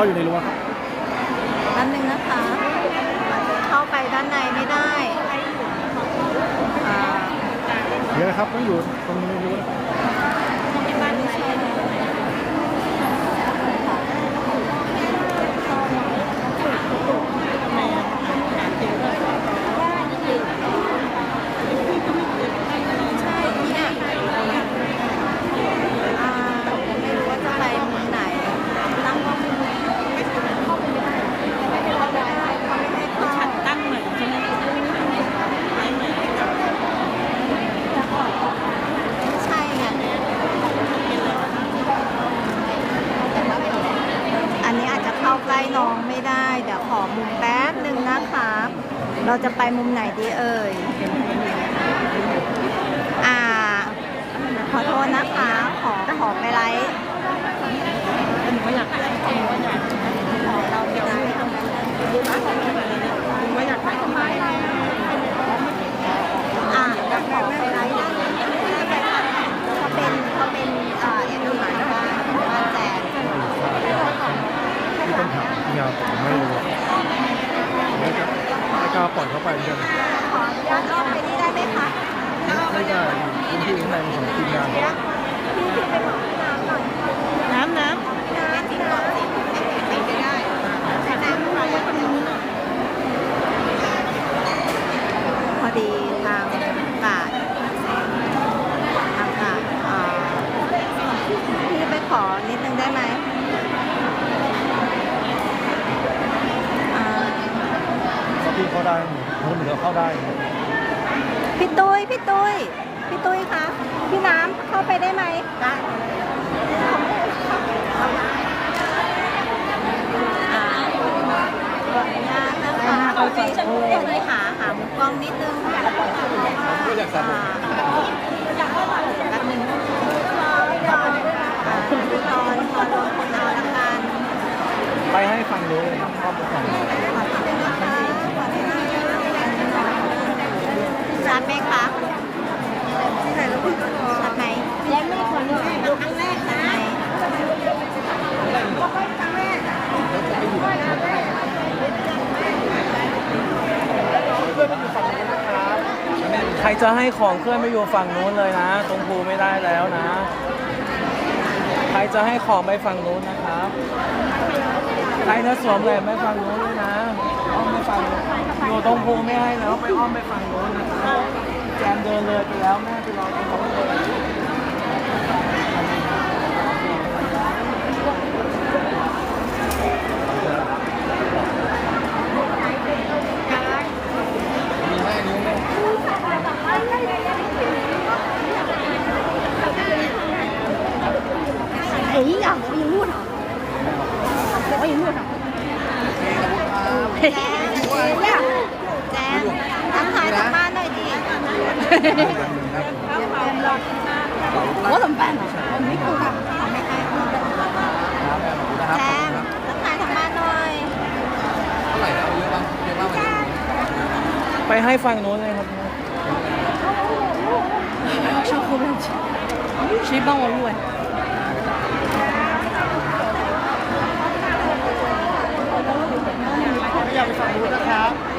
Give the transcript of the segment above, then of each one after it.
ข้าอยู่ในรั้วครัด้านหนึ่งนะคะ เข้าไปด้านในไม่ได้ เดี๋ยวนะครับต้องอยู่ตรงในรั้วนะครับ มุมไหนดีเออ ครจะให้ของเคลื่อนไปอยู่ฝั่งนู้นเลยนะ ตรงภูไม่ได้แล้วนะ ใครจะให้ของไปฝั่งนู้นนะครับ ใครจะสวมแหวนไปฝั่งนู้นด้วยนะอ้อมไปฝั่งอยู่ตรงภูไม่ให้แล้วไปอ้อมไปฝั่งนู้นนะครับแจมเดินเลยไปแล้วแม่ไปรอต ให้ฟังโน้นเลยครับ上后面去，ว帮我录啊？อยากไปฝั่งนู้นนะครับ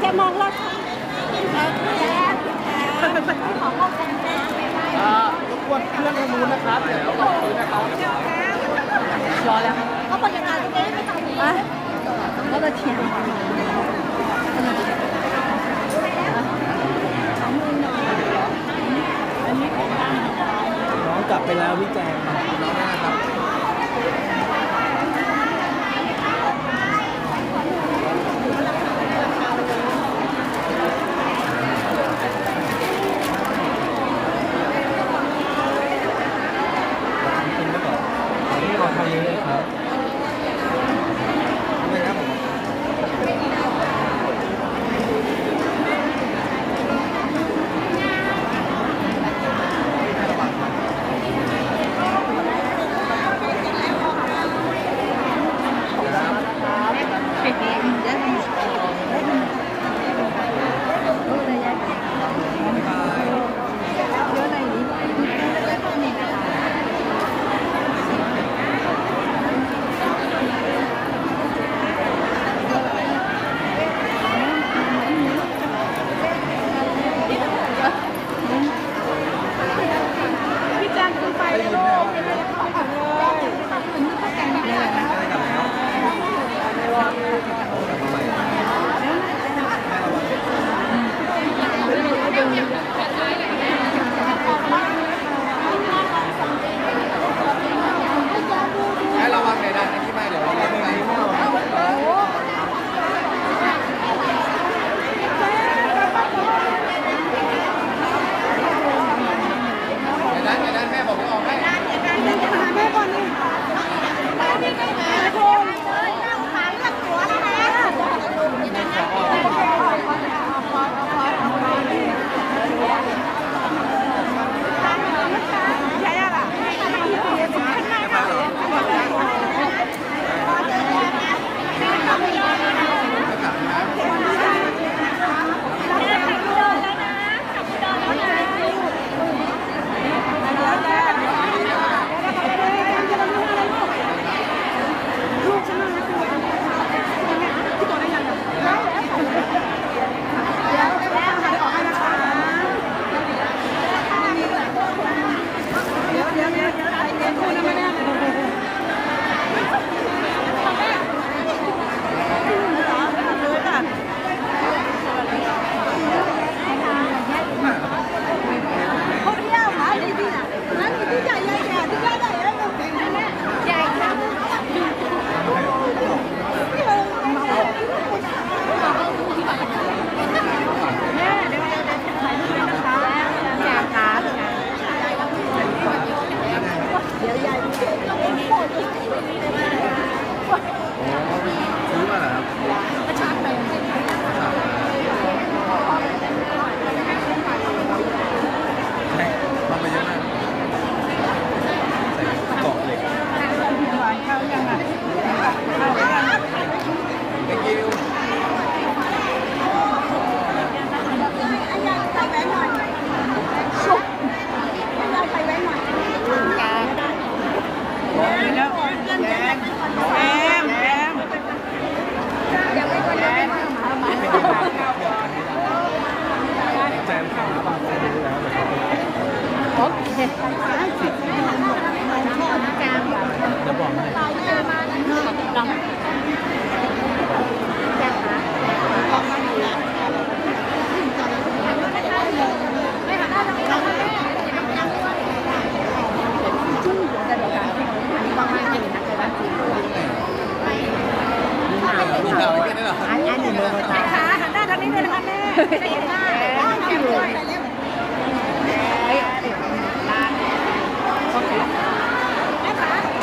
แกมองเรอบรบกวนเพื่อนทางนู้นนะครับเดี๋ยวขอบคุณนะครับรอแล้วเขาบอกยังไงไม่ไม่ตามนี้ก็จะเถียงน้องกลับไปแล้วพี่แจง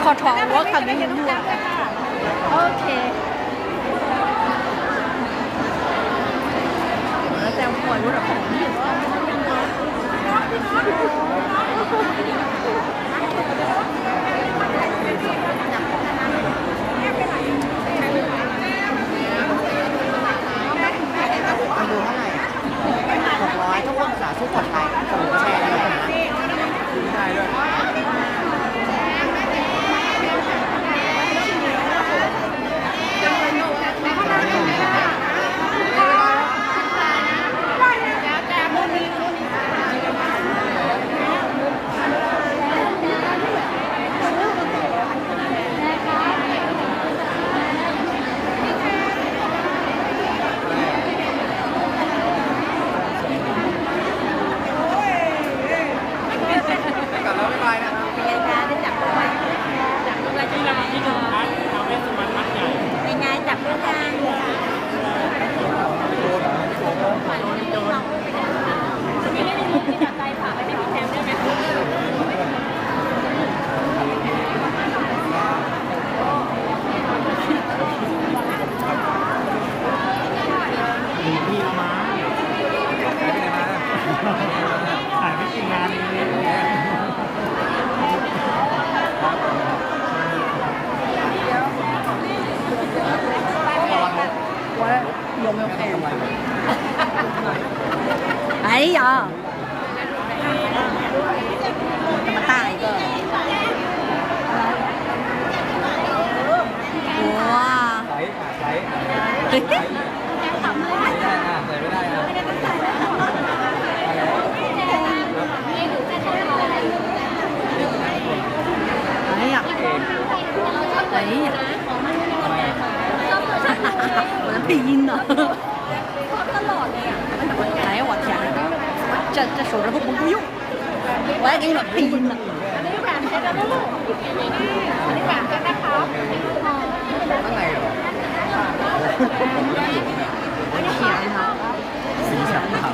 อถอนว่าคำนี้ยังด้วยโอเคแล้วแต่ป่วยรู้หรอของนี่คนดูเท่าไหร่หกร้อยทุกคนสาธุกดไลค์กดแชร์ด้วยนะได้ด้วย ấy giờ mà tài cơ wow. Đấy à đấy à 我的配音呢？这这手指头不够用，我还给你们配音呢。 ข้างในเหรอ 天哪！ สีสันขาว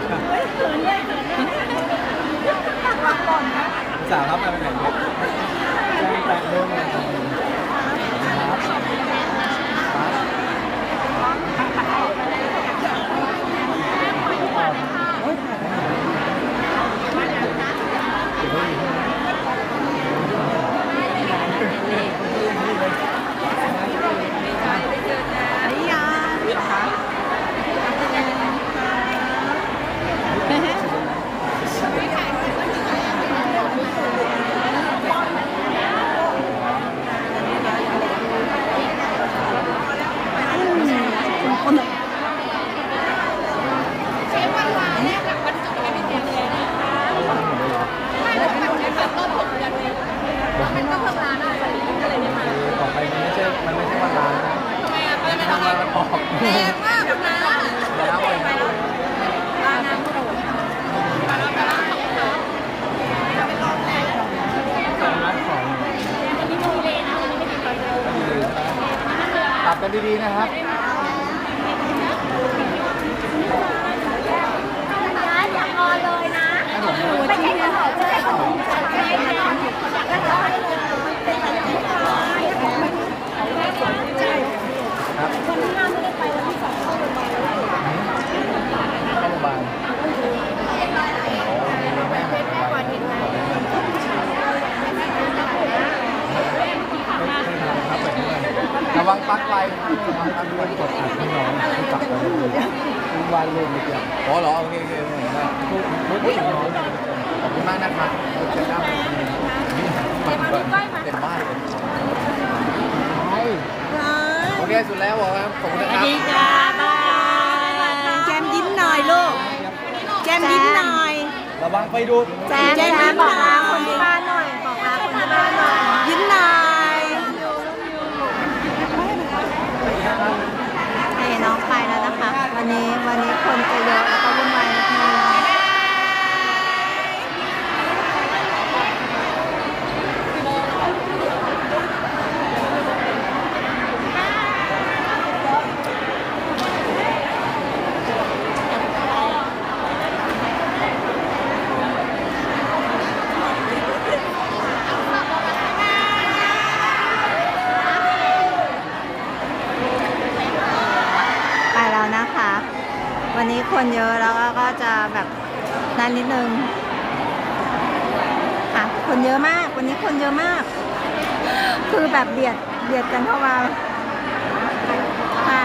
สาวครับไปไหนเนี่ยแจ้งแตะเรื่อง ดีๆนะครับ วังปักไฟมันมันมันกดอัดให้น้องให้กลับไปดูวาดเล่นไม่เดียวอ๋อเหรอโอเคโอเคโอเคได้ถึงน้องขอบคุณมากนะครับเจ็บหน้ามันเต็มบ้านเลยโอเคสุดแล้วครับขอบคุณะครับสวัสดีค่ะบายแจมยิ้มหน่อยลูกแจมยิ้มหน่อยระวังไปดูแจมยิ้มหน่อยคนที่บ้าน คนเยอะแล้วก็จะแบบนานนิดนึงค่ะคนเยอะมากวันนี้คนเยอะมาก คือแบบเบียดเบียดกันเข้ามาค่ะ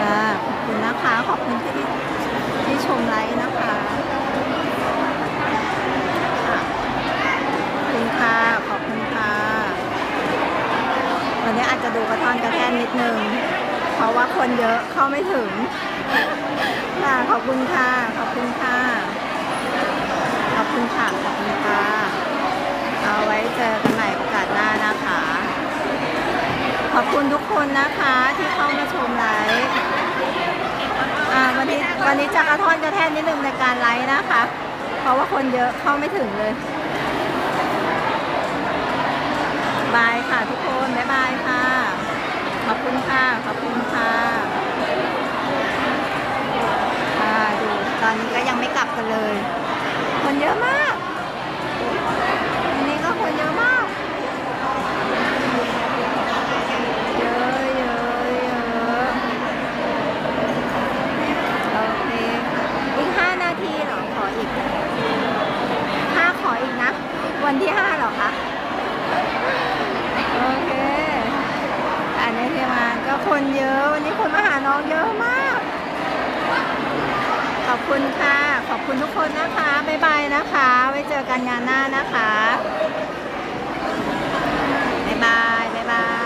อ่าขอบคุณนะคะ ขอบคุณที่ที่ชมไลฟ์นะคะคุณค่ะ ขอบคุณค่ะ วันนี้อาจจะดูกระท่อนกระแท่นนิดนึง ราะว่าคนเยอะเข้าไม่ถึงค่ะขอบคุณค่ะ ขอบคุณค่ะ ขอบคุณค่ะ ขอบคุณค่ะ เอาไว้เจอกันใหม่โอกาสหน้านะคะ ขอบคุณทุกคนนะคะที่เข้ามาชมไลฟ์อ่าวันนี้วันนี้จะกระท่อนกระแท่นนิดนึงในการไลฟ์นะคะ เพราะว่าคนเยอะเข้าไม่ถึงเลยบายค่ะทุกคน บ๊ายบายค่ะ อบคุณค่ะขอบคุณค่ะค่ะดูตอนนี้ก็ยังไม่กลับกันเลย คนเยอะมากวันนี้ก็คนเยอะมาก เยอะเยอะเยอะโอเคค่ะอีกห้านาทีเหรอ ขออีกห้าขออีกนะ วันที่ห้าเหรอคะ โอเค อันนี้ที่มาก็คนเยอะ วันนี้ คนมาหาน้องเยอะมาก ขอบคุณค่ะ ขอบคุณทุกคนนะคะ บ๊ายบายนะคะ ไว้เจอกันงานหน้านะคะ บ๊ายบาย